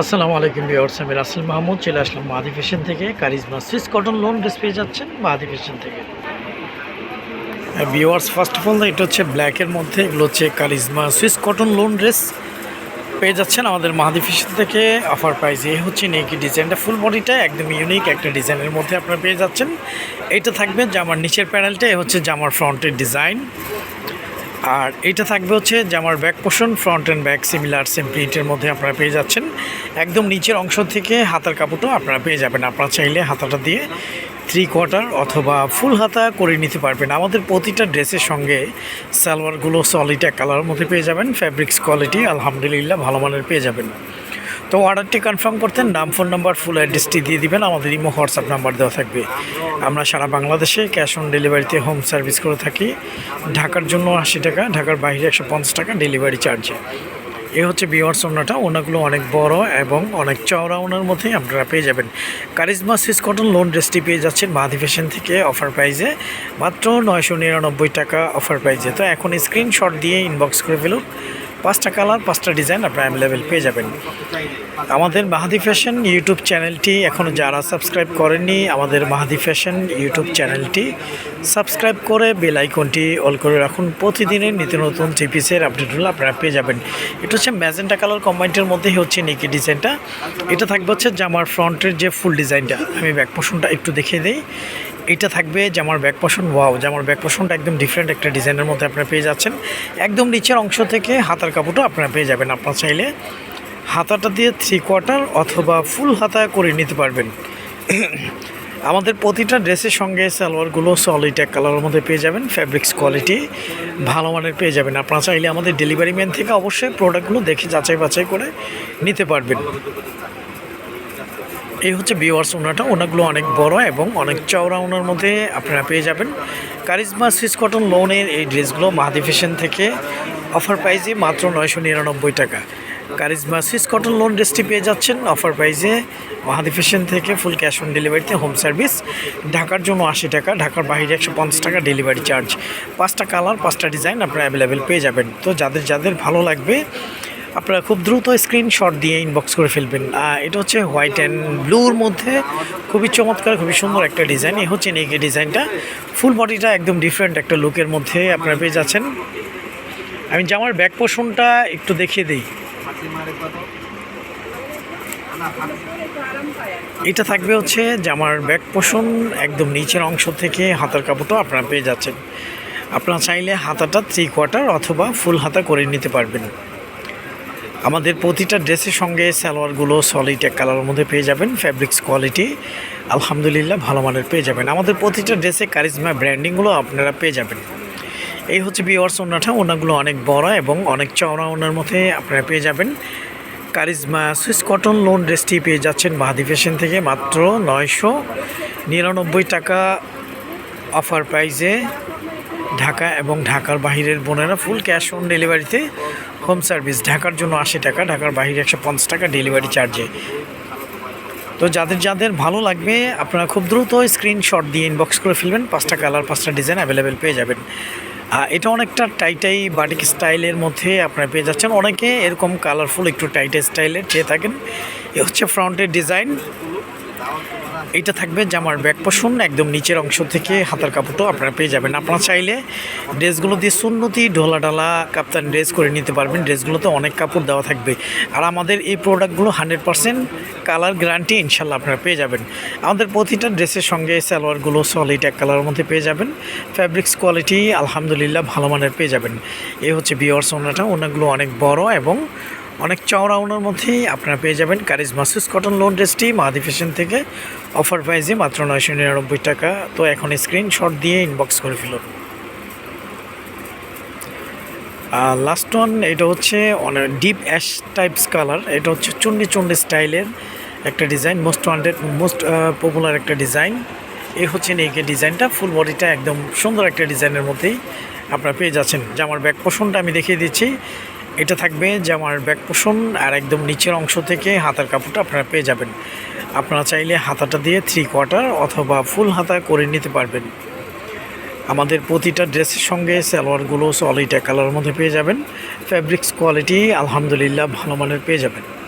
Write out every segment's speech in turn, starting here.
আসসালামু আলাইকুম ভিউয়ার্স, আমি রাসেল মাহমুদ, চলে আসলাম মাহাদি ফ্যাশন থেকে। Charisma swiss cotton lawn dress পেয়ে যাচ্ছেন মাহাদি ফ্যাশন থেকে। ভিউয়ার্স ফার্স্ট অফ অল এটা হচ্ছে ব্ল্যাকের মধ্যে, এগুলো হচ্ছে charisma swiss cotton lawn dress পেয়ে যাচ্ছেন আমাদের মাহাদি ফ্যাশন থেকে। অফার প্রাইস এই হচ্ছে নেকি ডিজাইনটা ফুল বডিটা একদম ইউনিক একটা ডিজাইনের মধ্যে আপনারা পেয়ে যাচ্ছেন। এটা থাকবে জামার নিচের প্যানেলটা এ হচ্ছে জামার ফ্রন্টের ডিজাইন আর এটা থাকবে হচ্ছে জামার back portion front and back similar same প্রিন্টের মধ্যে আপনারা পেয়ে যাচ্ছেন। একদম নিচের অংশ থেকে হাতার কাপড়টাও আপনারা পেয়ে যাবেন। আপনারা চাইলে হাতাটা দিয়ে থ্রি কোয়ার্টার অথবা ফুল হাতা করে নিতে পারবেন। আমাদের প্রতিটা ড্রেসের সঙ্গে সালোয়ারগুলো সলিড এক কালারের মধ্যে পেয়ে যাবেন। ফ্যাব্রিক্স কোয়ালিটি আলহামদুলিল্লাহ, ভালো মানের পেয়ে যাবেন। তো অর্ডারটি কনফার্ম করতেন, নাম ফোন নাম্বার ফুল অ্যাড্রেসটি দিয়ে দিবেন, আমাদের ইমো হোয়াটসঅ্যাপ নাম্বার দেওয়া থাকবে। আমরা সারা বাংলাদেশে ক্যাশ অন ডেলিভারিতে হোম সার্ভিস করে থাকি। ঢাকার জন্য আশি টাকা, ঢাকার বাইরে একশো পঞ্চাশ টাকা ডেলিভারি চার্জে এ। হচ্ছে বিওয়ার্স ওনাটা ওনাগুলো অনেক বড় এবং অনেক চওড়া ওনার মধ্যেই আপনারা পেয়ে যাবেন। কারিজমা সুইস কটন লোন ড্রেসটি পেয়ে যাচ্ছেন মাহাদি ফ্যাশন থেকে অফার প্রাইজে মাত্র নয়শো নিরানব্বই টাকা অফার প্রাইজে তো এখন স্ক্রিনশট দিয়ে ইনবক্স করে ফেলুন। পাঁচটা কালার, পাঁচটা ডিজাইন আপনারা অ্যাভেলেবেল পেয়ে যাবেন। আমাদের মাহাদি ফ্যাশন ইউটিউব চ্যানেলটি এখনও যারা সাবস্ক্রাইব করেননি, আমাদের মাহাদি ফ্যাশন ইউটিউব চ্যানেলটি সাবস্ক্রাইব করে বেল আইকনটি অল করে রাখুন। প্রতিদিনের নিত্য নতুন থ্রি পিসের আপডেটগুলো আপনারা পেয়ে যাবেন। এটা হচ্ছে ম্যাজেন্টা কালার কম্বাইন্টের মধ্যেই হচ্ছে নেকি ডিজাইনটা। এটা থাকবে হচ্ছে জামার ফ্রন্টের যে ফুল ডিজাইনটা আমি ব্যাক পোষণটা একটু দেখিয়ে দিই। এটা থাকবে জামার ব্যাক পোষণ ওয়াও জামার ব্যাক পোষণটা একদম ডিফারেন্ট একটা ডিজাইনের মধ্যে আপনারা পেয়ে যাচ্ছেন। একদম নিচের অংশ থেকে হাতার কাপড়টা আপনারা পেয়ে যাবেন। আপনারা চাইলে হাতাটা দিয়ে থ্রি কোয়ার্টার অথবা ফুল হাতা করে নিতে পারবেন। আমাদের প্রতিটা ড্রেসের সঙ্গে সালোয়ারগুলো সলিড এক কালারের মধ্যে পেয়ে যাবেন। ফ্যাব্রিক্স কোয়ালিটি ভালো মানের পেয়ে যাবেন। আপনারা চাইলে আমাদের ডেলিভারি ম্যান থেকে অবশ্যই প্রোডাক্টগুলো দেখে যাচাই বাছাই করে নিতে পারবেন। এই হচ্ছে বিওয়ার্স ওনাটা। ওনাগুলো অনেক বড় এবং অনেক চওড়া ওনার মধ্যে আপনারা পেয়ে যাবেন। কারিজমা সুইস কটন লোনের এই ড্রেসগুলো মাহাদি ফ্যাশন থেকে অফার প্রাইজে মাত্র নয়শো নিরানব্বই টাকা। কারিজমা সুইস কটন লোন ড্রেসটি পেয়ে যাচ্ছেন। অফার প্রাইজে মাহাদি ফ্যাশন থেকে ফুল ক্যাশ অন ডেলিভারিতে হোম সার্ভিস ঢাকার জন্য আশি টাকা, ঢাকার বাইরে একশো পঞ্চাশ টাকা ডেলিভারি চার্জ পাঁচটা কালার পাঁচটা ডিজাইন আপনারা অ্যাভেলেবেল পেয়ে যাবেন। তো যাদের যাদের ভালো লাগবে আপনারা খুব দ্রুত স্ক্রিনশট দিয়ে ইনবক্স করে ফেলবেন। এটা হচ্ছে হোয়াইট অ্যান্ড ব্লুর মধ্যে খুবই চমৎকার, খুবই সুন্দর একটা ডিজাইন এই হচ্ছে নেকে ডিজাইনটা ফুল বডিটা একদম ডিফারেন্ট একটা লুকের মধ্যে আপনারা পেয়ে যাচ্ছেন। আমি জামার ব্যাক পোর্শনটা একটু দেখিয়ে দিই। এটা থাকবে হচ্ছে জামার ব্যাক পোষণ একদম নিচের অংশ থেকে হাতার কাপড়টাও আপনারা পেয়ে যাচ্ছেন। আপনারা চাইলে হাতাটা থ্রি কোয়ার্টার অথবা ফুল হাতা করে নিতে পারবেন। আমাদের প্রতিটা ড্রেসের সঙ্গে সালোয়ারগুলো সলিড এক কালারের মধ্যে পেয়ে যাবেন ফ্যাব্রিক্স কোয়ালিটি আলহামদুলিল্লাহ ভালো মানের পেয়ে যাবেন। আমাদের প্রতিটা ড্রেসে কারিজমা ব্র্যান্ডিংগুলো আপনারা পেয়ে যাবেন। এই হচ্ছে বিওয়ার্স ওনাটা ওনাগুলো অনেক বড় এবং অনেক চওড়া ওনার মধ্যে আপনারা পেয়ে যাবেন। কারিজমা সুইস কটন লোন ড্রেসটি পেয়ে যাচ্ছেন মাহাদি ফ্যাশন থেকে মাত্র নয়শো নিরানব্বই টাকা অফার প্রাইজে ঢাকা এবং ঢাকার বাহিরের বোনেরা ফুল ক্যাশ অন ডেলিভারিতে হোম সার্ভিস। ঢাকার জন্য আশি টাকা, ঢাকার বাহিরে একশো পঞ্চাশ টাকা ডেলিভারি চার্জে। তো যাদের যাদের ভালো লাগবে, আপনারা খুব দ্রুত স্ক্রিনশট দিয়ে ইনবক্স করে ফেলবেন। পাঁচটা কালার, পাঁচটা ডিজাইন অ্যাভেলেবেল পেয়ে যাবেন। এটা অনেকটা টাইটাই বাটিক স্টাইলের মধ্যে আপনারা পেয়ে যাচ্ছেন। অনেকে এরকম কালারফুল একটু টাইটাই স্টাইলের চেয়ে থাকেন। এ হচ্ছে ফ্রন্টের ডিজাইন এটা থাকবে জামার ব্যাক পোষণ একদম নিচের অংশ থেকে হাতার কাপড়টাও আপনারা পেয়ে যাবেন। আপনারা চাইলে ড্রেসগুলো দিয়ে সুন্নতি ঢোলা ডালা কাপ্তান ড্রেস করে নিতে পারবেন। ড্রেসগুলোতে অনেক কাপড় দেওয়া থাকবে। আর আমাদের এই প্রোডাক্টগুলো হান্ড্রেড পারসেন্ট কালার গ্যারান্টি ইনশাল্লাহ আপনারা পেয়ে যাবেন। আমাদের প্রতিটা ড্রেসের সঙ্গে সালোয়ারগুলো সলিড এক কালারের মধ্যে পেয়ে যাবেন। ফ্যাব্রিক্স কোয়ালিটি আলহামদুলিল্লাহ ভালো মানের পেয়ে যাবেন। এই হচ্ছে বিওয়ার্স ওনাটা। ওনাগুলো অনেক বড় এবং অনেক চওড়া ওনার মধ্যেই আপনারা পেয়ে যাবেন কারিজ মাসুস কটন লোন ড্রেসটি মাহাদি ফ্যাশন থেকে। অফার প্রাইজে মাত্র নয়শো নিরানব্বই টাকা। তো এখন স্ক্রিনশট দিয়ে ইনবক্স করে ফেলুন। লাস্ট ওয়ান এটা হচ্ছে অনেক ডিপ অ্যাশ টাইপস কালার এটা হচ্ছে চুন্ডি চুন্ডি স্টাইলের একটা design most wanted most popular একটা ডিজাইন এই হচ্ছে নেকের ডিজাইনটা ফুল বডিটা একদম সুন্দর একটা ডিজাইনের মধ্যেই আপনারা পেয়ে যাচ্ছেন। জামার ব্যাক পোষণটা আমি দেখিয়ে দিচ্ছি। এটা থাকবে জামার ব্যাক পোষণ আর একদম নিচের অংশ থেকে হাতার কাপড়টা আপনারা পেয়ে যাবেন। আপনারা চাইলে হাতাটা দিয়ে থ্রি কোয়ার্টার অথবা ফুল হাতা করে নিতে পারবেন। আমাদের প্রতিটা ড্রেসের সঙ্গে সালোয়ারগুলো সলিড কালার মধ্যে পেয়ে যাবেন। ফ্যাব্রিক্স কোয়ালিটি আলহামদুলিল্লাহ ভালো মানের পেয়ে যাবেন।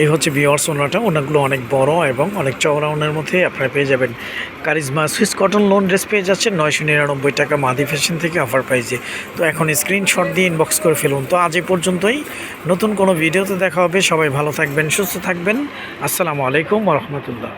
এই হচ্ছে ভিওয়ার্স ওনাটা। ওনাগুলো অনেক বড় এবং অনেক চওড়া ওনার মধ্যে আপনারা পেয়ে যাবেন। Charisma swiss cotton lawn dress পেয়ে যাচ্ছেন। নয়শো নিরানব্বই টাকা মাদি ফ্যাশন থেকে অফার প্রাইজে। তো এখন স্ক্রিনশট দিয়ে ইনবক্স করে ফেলুন। তো আজ এই পর্যন্তই। নতুন কোনো ভিডিওতে দেখা হবে। সবাই ভালো থাকবেন, সুস্থ থাকবেন। আসসালামু আলাইকুম রহমতুল্লাহ।